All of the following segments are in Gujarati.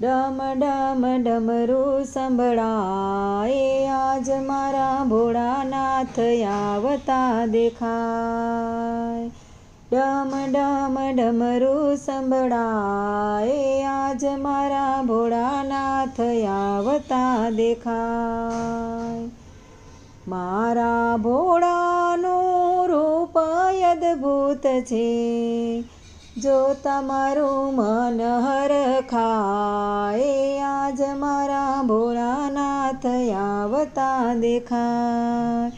ડમ ડમ, ડમરું સંભળાય આજ મારા ભોળાનાથ આવતા દેખાય. ડમ ડમ, ડમરું સંભળાય આજ મારા ભોળાનાથ આવતા દેખાય. મારા ભોળાનું રૂપ અદ્ભુત છે. જો તમારું મન હરખાય આજ મારા ભોળાનાથ આવતા દેખાય.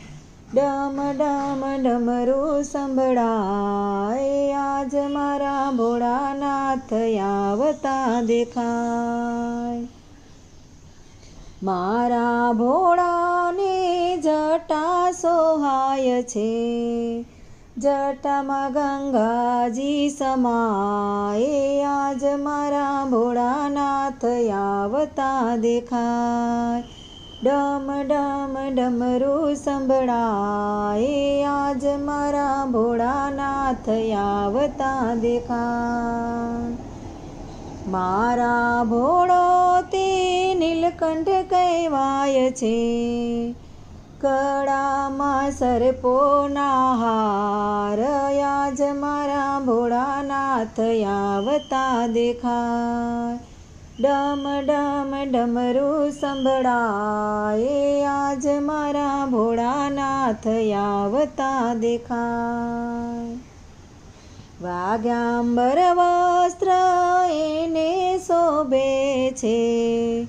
ડમ ડમ, ડમરું સંભળાય, આજ મારા ભોળાનાથ આવતા દેખાય. મારા ભોળાને જટા સોહાય છે જટામાં ગંગાજી સમાએ આજ મારા ભોળાનાથ આવતા દેખાય ડમ ડમ ડમરું સંભળાય આજ મારા ભોળાનાથ આવતા દેખાય મારા ભોળો તે નીલકંઠ કહેવાય છે સર્પોના આજ મારા ભોળાનાથ આવતા દેખાય. ડમ ડમ, ડમરું સંભળાય, આજ મારા ભોળાનાથ આવતા દેખાય. વાગ્યાંબર વસ્ત્ર એને શોભે છે.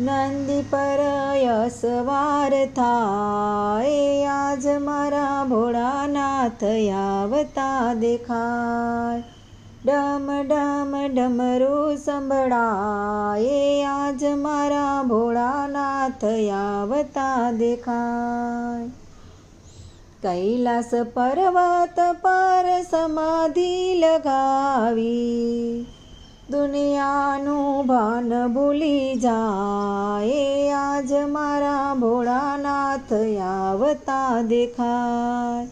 નંદી પર યસવાર થાય આજ મારા ભોળાનાથ આવતા દેખાય ડમ ડમ ડમરું સંભળાય આજ મારા ભોળાનાથ આવતા દેખાય કૈલાસ પર્વત પર સમાધિ લગાવી દુનિયાનું ભાન ભૂલી જાય. આજ મારા ભોળાનાથ આવતા દેખાય.